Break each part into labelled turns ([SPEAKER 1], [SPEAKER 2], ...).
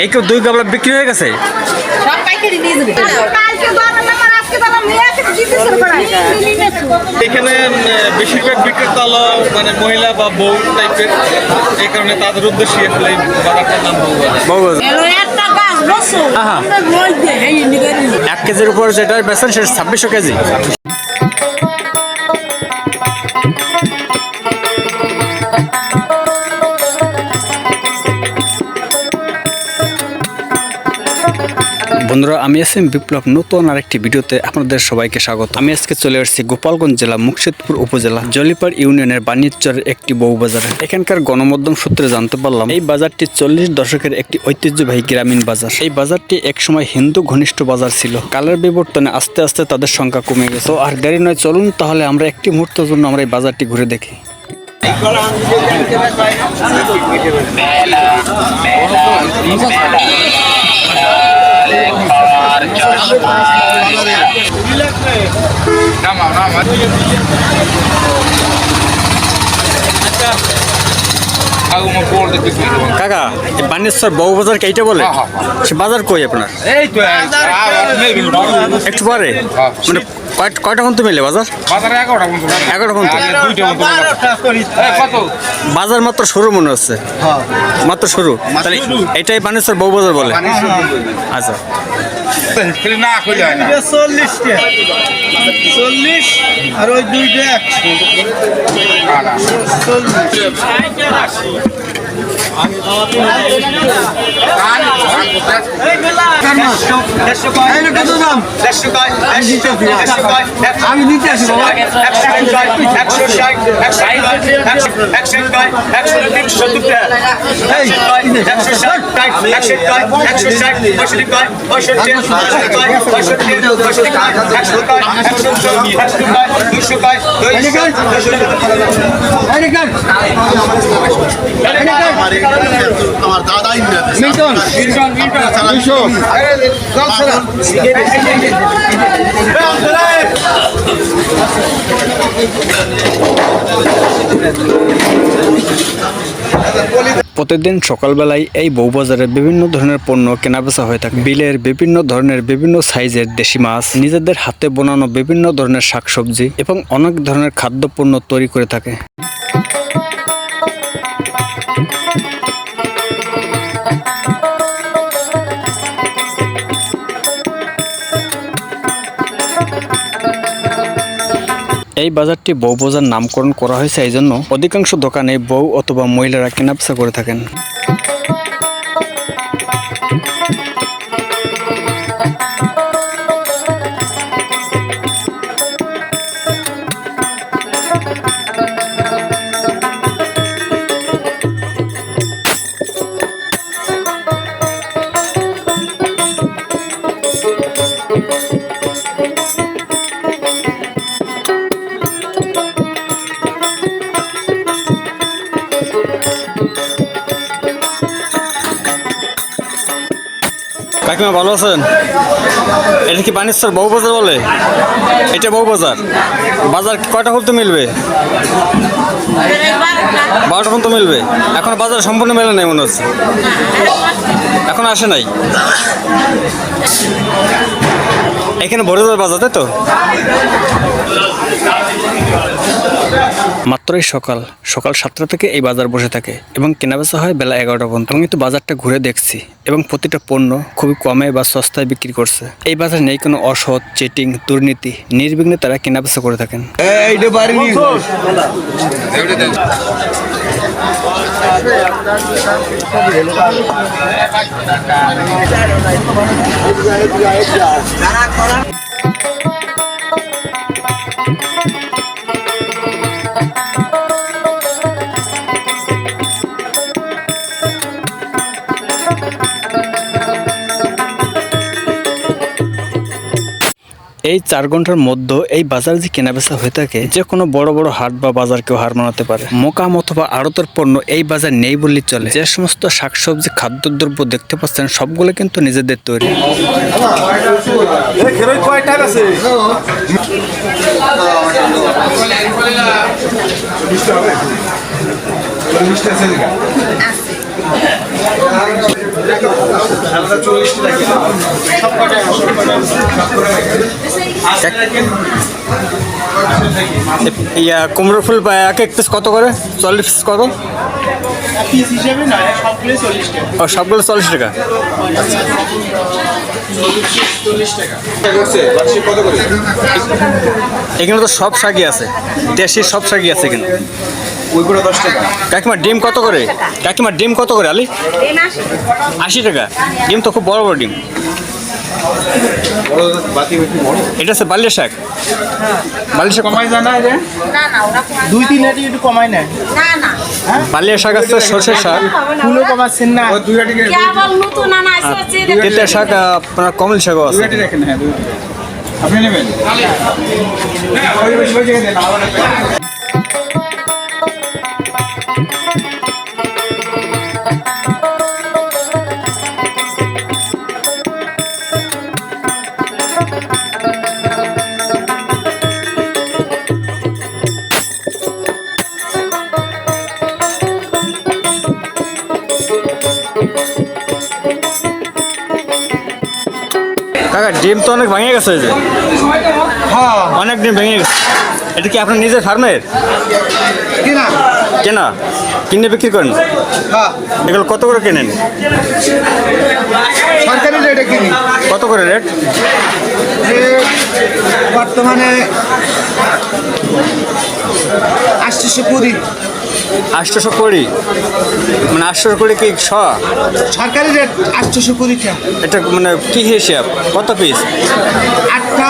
[SPEAKER 1] এই কেউ দুই গাবলা বিক্রি হয়ে গেছে?
[SPEAKER 2] সব পাইকারি নিয়ে যাবে।
[SPEAKER 3] এখানে বেশিরভাগ বিক্রেতা হলো মানে মহিলা বা বউ টাইপের। এই কারণে তাদের উদ্দেশ্যে আসলে বাজারটার নাম বউ
[SPEAKER 1] এক কেজির উপর যেটা বেচেন সেটা ছাব্বিশশো কেজি। বন্ধুরা, আমি আছি বিপ্লব, নতুন আরেকটি ভিডিওতে আপনাদের সবাইকে স্বাগত। আমি আজকে চলে আসছি গোপালগঞ্জ জেলা, মুর্শিদপুর উপজেলা জলিপাড় ইউনিয়নের বাণিজ্যের একটি বউ বাজারে এখানকার গণমাধ্যম সূত্রে জানতে পারলাম, এই বাজারটি চল্লিশ দশকের একটি ঐতিহ্যবাহী গ্রামীণ বাজার। এই বাজারটি একসময় হিন্দু ঘনিষ্ঠ বাজার ছিল। কালের বিবর্তনে আস্তে আস্তে তাদের সংখ্যা কমে গেছে। আর দেরি নয়, চলুন তাহলে আমরা একটি মুহূর্তের জন্য আমরা এই বাজারটি ঘুরে দেখি। কাকা এই বানেশ্বর বউ বাজার কেইটা বলে? সে বাজার কই আপনার?
[SPEAKER 4] এই তো
[SPEAKER 1] একটু পরে? মানে কয়টা পর্যন্ত মেলে বাজার?
[SPEAKER 4] বাজারে এগারোটা পর্যন্ত
[SPEAKER 1] এগারোটা পর্যন্ত বাজার মাত্র শুরু মনে হচ্ছে। মাত্র শুরু? তাহলে এটাই বানেশ্বর বউ বাজার বলে? আচ্ছা।
[SPEAKER 4] হয়
[SPEAKER 3] আর ওই দুইটা
[SPEAKER 5] আমি নিতে আসি দুশো
[SPEAKER 6] আমার দাদাই
[SPEAKER 1] প্রতিদিন সকালবেলায় এই বউবাজারে বিভিন্ন ধরনের পণ্য কেনাবেচা হয়ে থাকে। বিলের বিভিন্ন ধরনের বিভিন্ন সাইজের দেশি মাছ, নিজেদের হাতে বোনানো বিভিন্ন ধরনের শাকসবজি এবং অনেক ধরনের খাদ্যপণ্য তৈরি করে থাকে। এই বাজারটি বউ বাজার নামকরণ করা হয়েছে এই জন্য অধিকাংশ দোকানে বউ অথবা মহিলারা কেনাবেচা করে থাকেন। কাকিমা ভালো আছেন? এটা কি বানেশ্বর বউ বাজার বলে? এটা বউ বাজার বাজার কয়টা খুলতে মিলবে? বারোটা পর্যন্ত মিলবে? এখন বাজার সম্পূর্ণ মেলে নেই মনে হচ্ছে। এখন আসে নাই? এখানে ভরে বাজার, তাই তো? মাত্রই সকাল। সকাল সাতটা থেকে এই বাজার বসে থাকে এবং কেনাবেচা হয় বেলা এগারোটা পর্যন্ত। আমি তো বাজারটা ঘুরে দেখছি এবং প্রতিটা পণ্য খুবই কমে বা সস্তায় বিক্রি করছে। এই বাজারে নেই কোনো অসৎ চেটিং দুর্নীতি। নির্বিঘ্নে তারা কেনাবেচা করে থাকেন। এই চার ঘণ্টার মধ্যে এই বাজার যে কেনাবেচা হয়ে থাকে, যে কোনো বড় বড় হাট বা বাজার কেউ হার মানাতে পারে। মোকাম অথবা আড়তের পণ্য এই বাজার নেই বললেই চলে। যে সমস্ত শাকসবজি, খাদ্যদ্রব্য দেখতে পাচ্ছেন, সবগুলো কিন্তু নিজেদের তৈরি। ইয়া কুমড়ো ফুল এক এক পিস কত করে? চল্লিশ পিস কত? সবগুলো চল্লিশ টাকা। এখানে তো সব শাকই আছে। দেশি সব শাকই আছে এখানে
[SPEAKER 7] ওইগুলো দশ টাকা।
[SPEAKER 1] কাকিমা ডিম কত করে? কাকিমা ডিম কত করে আলি? আশি। টাকা। ডিম তো খুব বড় বড় ডিম। এটা হচ্ছে বাল্যের শাক।
[SPEAKER 7] কমাই
[SPEAKER 8] না কমায়
[SPEAKER 7] দুই তিন হাটি একটু কমাই
[SPEAKER 8] না না।
[SPEAKER 1] বাল্যের শাক আছে সর্ষের শাক।
[SPEAKER 7] কমাচ্ছেন না।
[SPEAKER 1] তেতের শাক আপনার কমল শাকও আছে।
[SPEAKER 7] হ্যাঁ আপনি নেবেন?
[SPEAKER 1] কাকা ডিম তো অনেক ভেঙে গেছে যে। অনেক ডিম ভেঙে গেছে। এটা কি আপনার নিজের ফার্মের
[SPEAKER 7] কিনা
[SPEAKER 1] কেনা? কিনে বিক্রি করেন?
[SPEAKER 7] হ্যাঁ।
[SPEAKER 1] এগুলো কত করে কেনেন?
[SPEAKER 7] সরকারি রেটে কিনি।
[SPEAKER 1] কত করে রেট?
[SPEAKER 7] বর্তমানে আটশোশো কুড়ি।
[SPEAKER 1] আটশোশো কুড়ি? মানে আটশোশো কুড়ি কি শ?
[SPEAKER 7] সরকারি রেট আটশোশো কুড়ি
[SPEAKER 1] এটা মানে কি হিসাব? কত পিস
[SPEAKER 7] আটটা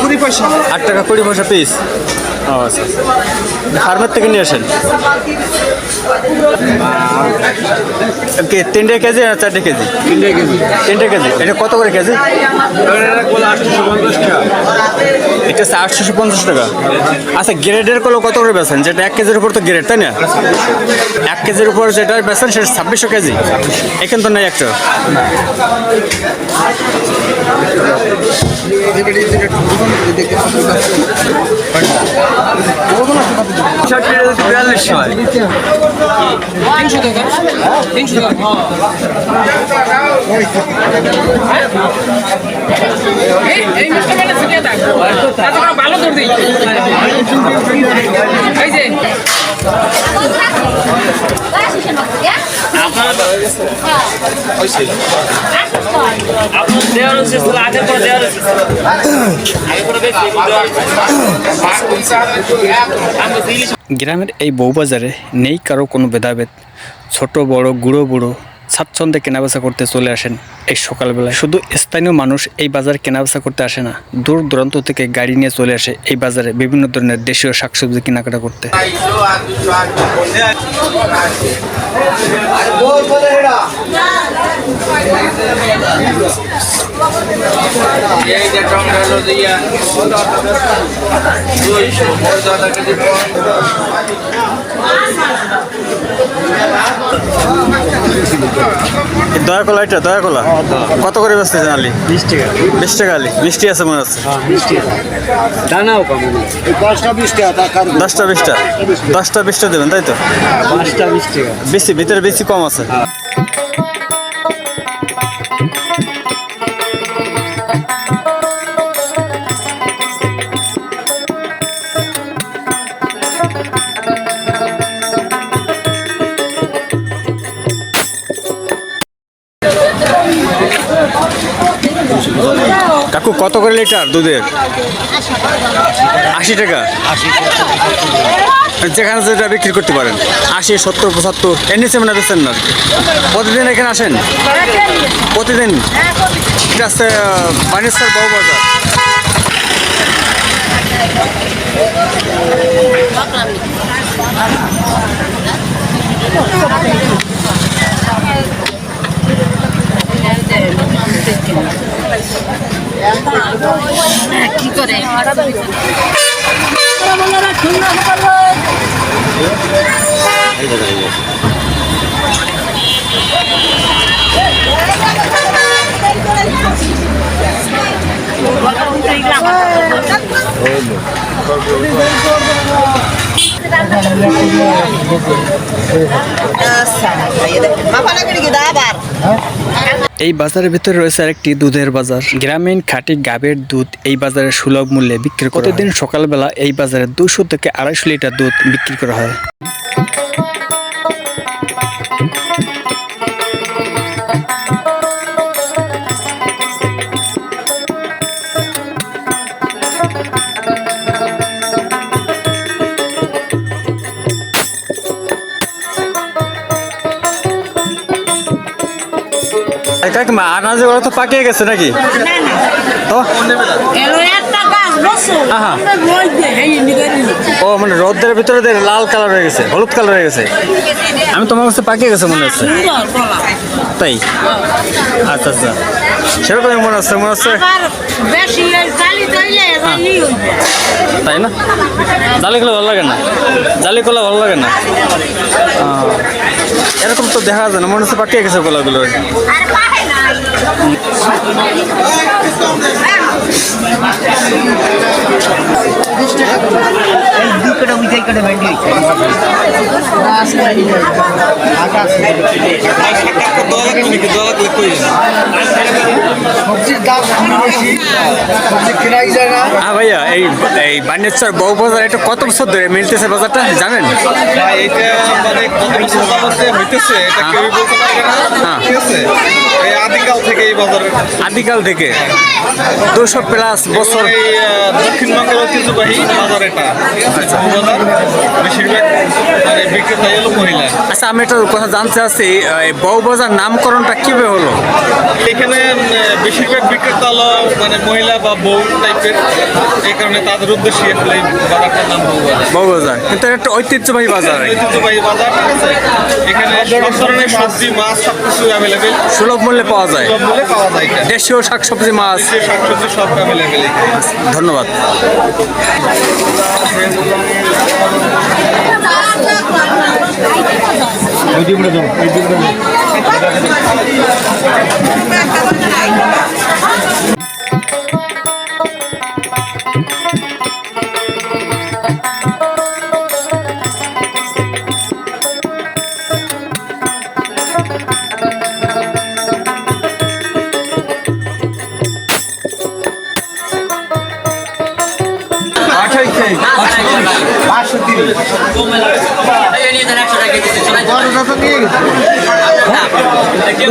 [SPEAKER 7] কুড়ি পয়সা।
[SPEAKER 1] আট টাকা কুড়ি পয়সা পিস আচ্ছা ফার্মের থেকে নিয়ে আসেন? কি তিনটে কেজি আর চারটে কেজি? তিনটে কেজি। তিনটে কেজি। এটা কত করে কেজি? এটা আটশোশো পঞ্চাশ টাকা। আচ্ছা গ্রেডের কলো কত করে বেছেন যেটা এক কেজির উপর তো গ্রেড তাই না? এক কেজির উপর যেটা বেছেন সেটা ছাব্বিশশো কেজি। এখানে তো নেই একটা। বিয়াল্লিশ
[SPEAKER 9] এই মিষ্টি মানে ছিটিয়ে থাক ভালো দিই এই যে আপনার
[SPEAKER 1] গ্রামের এই বউবাজারে নেই কারও কোনো ভেদাভেদ। ছোট বড় গুঁড়ো বুড়ো। স্বাচ্ছন্দ্যে কেনাবেচা করতে চলে আসেন এই সকালবেলায়। শুধু স্থানীয় মানুষ এই বাজারে কেনাবেচা করতে আসে না, দূর দূরান্ত থেকে গাড়ি নিয়ে চলে আসে এই বাজারে বিভিন্ন ধরনের দেশীয় শাকসবজি কেনাকাটা করতে। এই দয়া কলা এটা দয়া কলা? কত করে বেচতেছেন আলি? বিশ টাকা। বিশ টাকা আলি? মিষ্টি আছে মনে হচ্ছে।
[SPEAKER 6] দশটা কম টাকা টাকার
[SPEAKER 1] দশটা বিশটা? দশটা বিশটা দেবেন তাই তো?
[SPEAKER 6] পাঁচটা বিশ টাকা।
[SPEAKER 1] বেশি ভিতরে বেশি কম আছে। করে লিটার দুধের? আশি টাকা। যেখানে যেটা বিক্রি করতে পারেন। আশি সত্তর পঁচাত্তর এর নিচে মানে বেছেন না। প্রতিদিন এখানে আসেন? প্রতিদিন? এটা আছে বানেশ্বর বউ বাজার।
[SPEAKER 2] কি করে?
[SPEAKER 1] এই বাজারের ভিতরে রয়েছে আরেকটি দুধের বাজার। গ্রামীণ খাঁটি গাবের দুধ এই বাজারে সুলভ মূল্যে বিক্রি করে প্রতিদিন সকালবেলা এই বাজারে দুশো থেকে আড়াইশো লিটার দুধ বিক্রি করা হয়। কাকিমা আনাজে ওরা তো পাকিয়ে গেছে নাকি? তো। ও মানে রোদের ভিতরে লাল কালার হয়ে গেছে হলুদ কালার হয়ে গেছে। আমি তোমার কাছে পাকিয়ে গেছে মনে হচ্ছে। তাই? আচ্ছা আচ্ছা। সেরকম মনে হচ্ছে মনে হচ্ছে।
[SPEAKER 8] তৈলে
[SPEAKER 1] তাই না? জালি করলে ভালো লাগে না? জালি করলে ভালো লাগে না? এরকম তো দেখা যায় না মনে হচ্ছে পাকিয়ে গেছে গোলাগুলো। ভাইয়া এই এই বাণিজ্যর বউ বাজার এটা কত বছর ধরে মিলতেছে বাজারটা জানেন?
[SPEAKER 3] এটা মানে কত বছর যাবতে হইতেছে এটা কেউই বলতে পারবে না।
[SPEAKER 1] হ্যাঁ।
[SPEAKER 3] ঠিক আছে? এই আদিকাল থেকে এই
[SPEAKER 1] আদিকাল থেকে। দুশো প্লাস বছর
[SPEAKER 3] দক্ষিণবঙ্গের ঐতিহ্যবাহী বাজার এটা।
[SPEAKER 1] আচ্ছা।
[SPEAKER 3] বেশিরভাগ মানে বিক্রেতা এলো মহিলা।
[SPEAKER 1] আচ্ছা আমি একটা কথা জানতে চাচ্ছি বউ বাজার নামকরণটা কীভাবে হলো?
[SPEAKER 3] এখানে বেশিরভাগ বিক্রেতা হলো মানে মহিলা বা বউ টাইপের। এই কারণে তাদের উদ্দেশ্যে আসলে বাজারটার নাম বউ বাজার।
[SPEAKER 1] কিন্তু এটা একটা ঐতিহ্যবাহী বাজার
[SPEAKER 3] ঐতিহ্যবাহী বাজার এখানে সব ধরনের সবজি মাছ সব কিছু অ্যাভেলেবেল
[SPEAKER 1] সুলভ মূল্যে পাওয়া যায়।
[SPEAKER 3] সব মূল্যে পাওয়া যায়
[SPEAKER 1] দেশীয় শাকসবজি মাছ।
[SPEAKER 3] শাকসবজি সব অ্যাভেলেবেল
[SPEAKER 1] ধন্যবাদ।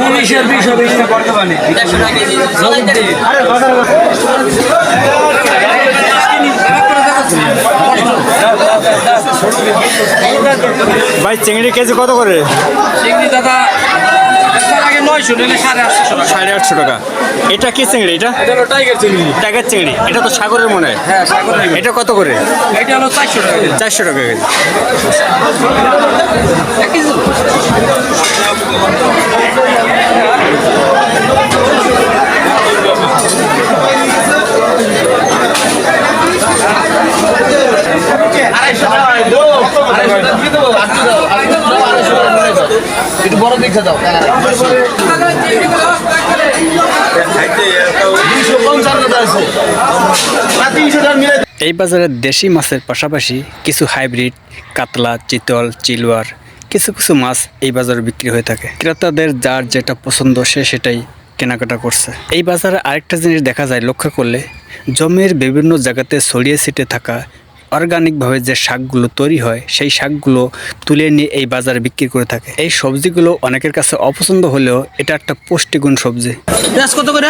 [SPEAKER 6] উনিশের বিশ বিশটা বর্তমানে।
[SPEAKER 1] ভাই চিংড়ি কেজি কত করে?
[SPEAKER 9] চিংড়ি দাদা সাড়ে আটশো টাকা।
[SPEAKER 1] সাড়ে আটশো টাকা। এটা কি চিংড়ি এটা?
[SPEAKER 9] এটা টাইগার চিংড়ি।
[SPEAKER 1] টাইগার চিংড়ি। এটা তো সাগরের মনে হয়।
[SPEAKER 9] হ্যাঁ
[SPEAKER 1] এটা কত করে?
[SPEAKER 9] এটা হলো চারশো টাকা
[SPEAKER 1] চারশো টাকা কেজি
[SPEAKER 6] একটু বড় দেখে দাও দুইশো পঞ্চান্নটা আছে না তিনশোটা মিলে
[SPEAKER 1] এই বাজারে দেশি মাছের পাশাপাশি কিছু হাইব্রিড, কাতলা, চিতল, চিলওয়ার, কিছু কিছু মাছ এই বাজারে বিক্রি হয়ে থাকে। ক্রেতাদের যার যেটা পছন্দ সে সেটাই কেনাকাটা করছে। এই বাজারে আরেকটা জিনিস দেখা যায় লক্ষ্য করলে, জমির বিভিন্ন জায়গাতে ছড়িয়ে ছিটে থাকা অর্গানিকভাবে যে শাকগুলো তৈরি হয় সেই শাকগুলো তুলে নিয়ে এই বাজারে বিক্রি করে থাকে। এই সবজিগুলো অনেকের কাছে অপছন্দ হলেও এটা একটা পুষ্টিগুণ সবজি।
[SPEAKER 9] কত করে?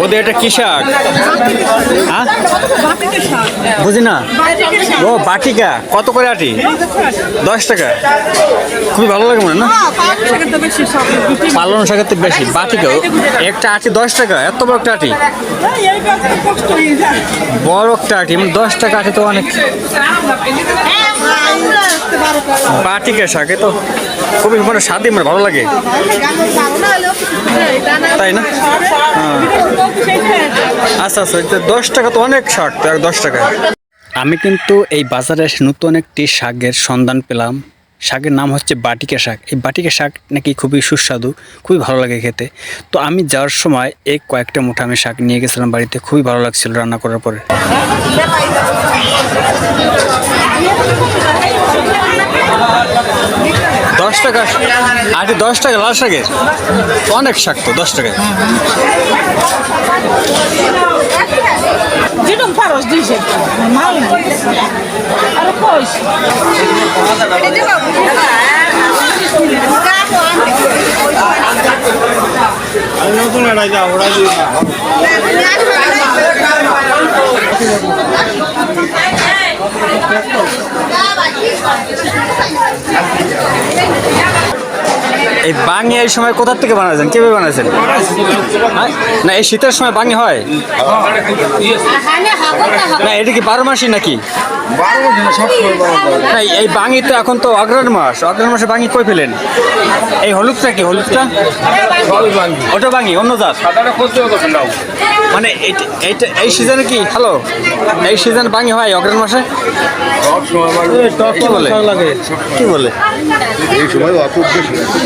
[SPEAKER 1] বোধহয় এটা কি শাক? হ্যাঁ? বুঝি না। ও, বাটিকা। কত করে আটি? দশ টাকা। খুবই ভালো লাগে মনে না? পালন শাকের তো বেশি, বাটিকা। একটা আটি দশ টাকা, এত বড় একটা আটি। বড় একটা আটি মানে দশ টাকা আটি তো অনেক। বাটিকা শাক তো খুবই মানে স্বাদই মানে ভালো লাগে। তাই না? আচ্ছা আচ্ছা দশ টাকা তো অনেক শাক তো দশ টাকা আমি কিন্তু এই বাজারে এসে নতুন একটি শাকের সন্ধান পেলাম। শাকের নাম হচ্ছে বাটিকা শাক। এই বাটিকা শাক নাকি খুবই সুস্বাদু, খুবই ভালো লাগে খেতে। তো আমি যাওয়ার সময় এই কয়েকটা মুঠা আমি শাক নিয়ে গেছিলাম বাড়িতে। খুবই ভালো লাগছিল রান্না করার পরে। দশ টাকা আগে দশ টাকা লাল শাকের? অনেক শাক দশ টাকায়।
[SPEAKER 6] ওরা না
[SPEAKER 1] এই বাঙি এই সময় কোথার থেকে বানাচ্ছেন কীভাবে বানাচ্ছেন হ্যাঁ? না এই শীতের সময় বাঙি হয়? না এটা কি বারো মাসই নাকি? না এই- এই বাঙি তো এখন তো অগ্রহণ মাস। অগ্রহণ মাসে বাঙি কই ফেলেন এই হলুদটা কি হলুদটা? ওটা বাঙি অন্য জাত? মানে এইটা- এই সিজনে কি হ্যালো? এই সিজনে বাঙি হয় অগ্রহণ মাসে? কি বলে? কি বলে?
[SPEAKER 8] বাবা আমার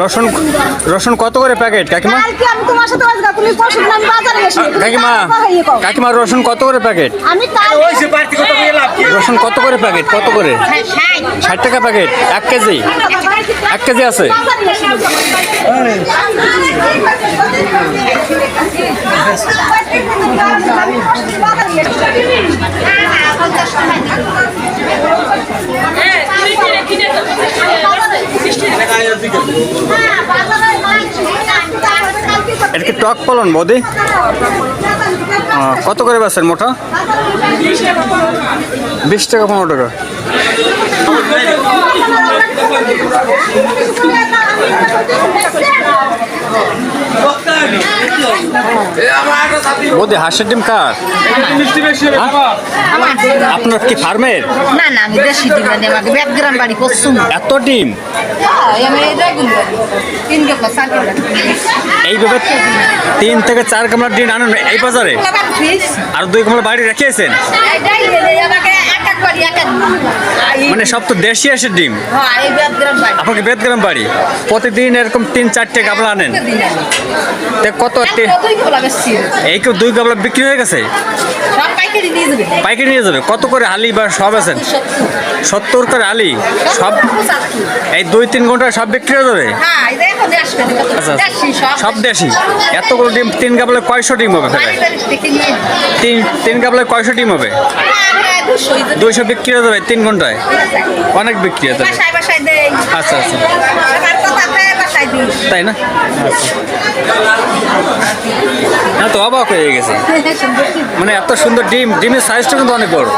[SPEAKER 1] রসুন রসুন কত করে প্যাকেট? কাকিমা?
[SPEAKER 8] কালকে আমি তোমার সাথে আজকে তুমি পরশু দিন আমি বাজারে গেছি। তুমি
[SPEAKER 1] কাকিমা। কাকিমা রসুন কত করে প্যাকেট? রসুন কত করে প্যাকেট? কত করে? ষাট টাকা প্যাকেট এক কেজি। এক কেজি আছে। এটা কি টক পালন বৌদি? কত করে বাসের মোটা? বিশ টাকা পনেরো টাকা। বৌদি হাঁসের ডিম কার? হ্যাঁ? আপনার কি ফার্মের?
[SPEAKER 2] না না আমি দেশি দিন মানে আমাকে ব্যাকগ্রাউন্ড বাড়ি
[SPEAKER 1] এত ডিম?
[SPEAKER 2] কেপা
[SPEAKER 1] এইভাবে তিন থেকে চার কামড়ার ডিম আনেন এই বাজারে? আর দুই কামড়া বাড়ি রেখেছেন? মানে সব তো দেশি হাঁসের ডিম? আপনাকে বেদগ্রাম বাড়ি? প্রতিদিন এরকম তিন চারটে গাবলা আনেন? কত এই কেউ দুই গাবলা বিক্রি হয়ে গেছে?
[SPEAKER 2] পাইকারি নিয়ে যাবে।
[SPEAKER 1] কত করে আলি বা সব আছেন? সত্তর করে আলি সব এই দুই, তিন ঘন্টায় সব বিক্রি হয়ে যাবে?
[SPEAKER 2] দেশ
[SPEAKER 1] আচ্ছা।
[SPEAKER 2] সব
[SPEAKER 1] দেশি। এতগুলো ডিম, তিন গাবলায় কয়শো ডিম হবে তিন তিন গাবলায় কয়শো ডিম হবে? দুইশো বিক্রি হয়ে যাবে তিন ঘন্টায়। অনেক বিক্রি হয়ে যাবে। আচ্ছা আচ্ছা। তাই না? হ্যাঁ তো অবাক হয়ে গেছে। মানে এত সুন্দর ডিম ডিমের সাইজটা কিন্তু অনেক বড়।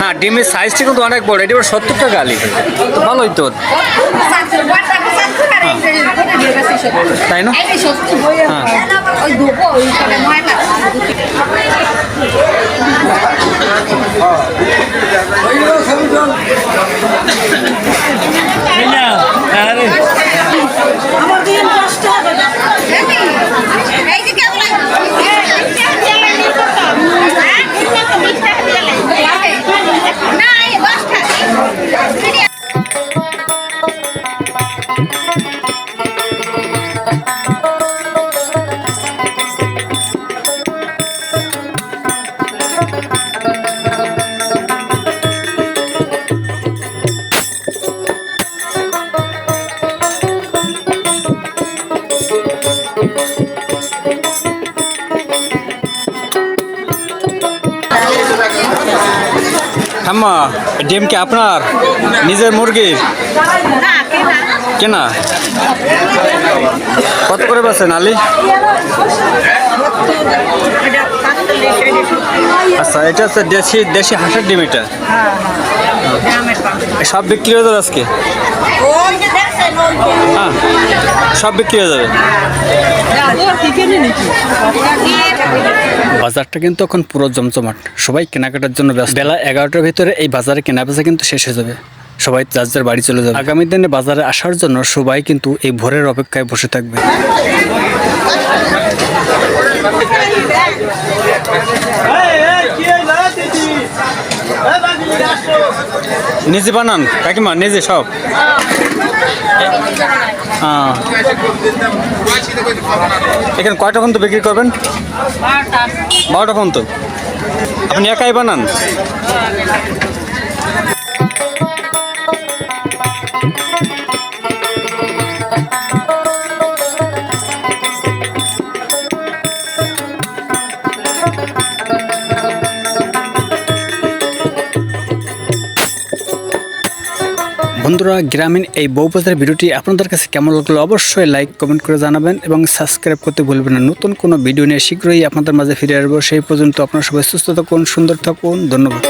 [SPEAKER 1] হ্যাঁ ডিমের সাইজটা কিন্তু অনেক বড়। এটা সত্তর টাকা আলি। তো ভালোই তো। তাই না? হ্যাঁ।
[SPEAKER 2] ওই ধোবো ওই সবে ময়লা এই যে কেমন
[SPEAKER 1] ডিম কি আপনার? নিজের মুরগির?
[SPEAKER 8] কেনা।
[SPEAKER 1] কত করে বেছেন আলি? আচ্ছা এটা হচ্ছে দেশি দেশি হাঁসের ডিম এটা।
[SPEAKER 8] পাঁচ
[SPEAKER 1] এ সব বিক্রি হয়ে যাবে আজকে? হ্যাঁ সব বিক্রি হয়ে যাবে। বাজারটা কিন্তু এখন পুরো জমজমাট। সবাই কেনাকাটার জন্য ব্যস্ত। বেলা এগারোটার ভিতরে এই বাজারে কেনা বেচা কিন্তু শেষ হয়ে যাবে। সবাই যার যার বাড়ি চলে যাবে। আগামী দিনে বাজারে আসার জন্য সবাই কিন্তু এই ভোরের অপেক্ষায় বসে থাকবে। নিজে বানান কাকিমা নিজে সব। এখানে কয়টা তো বিক্রি করবেন? বারোটা। তো আপনি একাই বানান? বন্ধুরা, গ্রামীণ এই বউবাজার ভিডিওটি আপনাদের কাছে কেমন লাগল অবশ্যই লাইক কমেন্ট করে জানাবেন এবং সাবস্ক্রাইব করতে ভুলবেন না। নতুন কোনো ভিডিও নিয়ে শীঘ্রই আপনাদের মাঝে ফিরে আসব। সেই পর্যন্ত আপনারা সবাই সুস্থ থাকুন, সুন্দর থাকুন। ধন্যবাদ।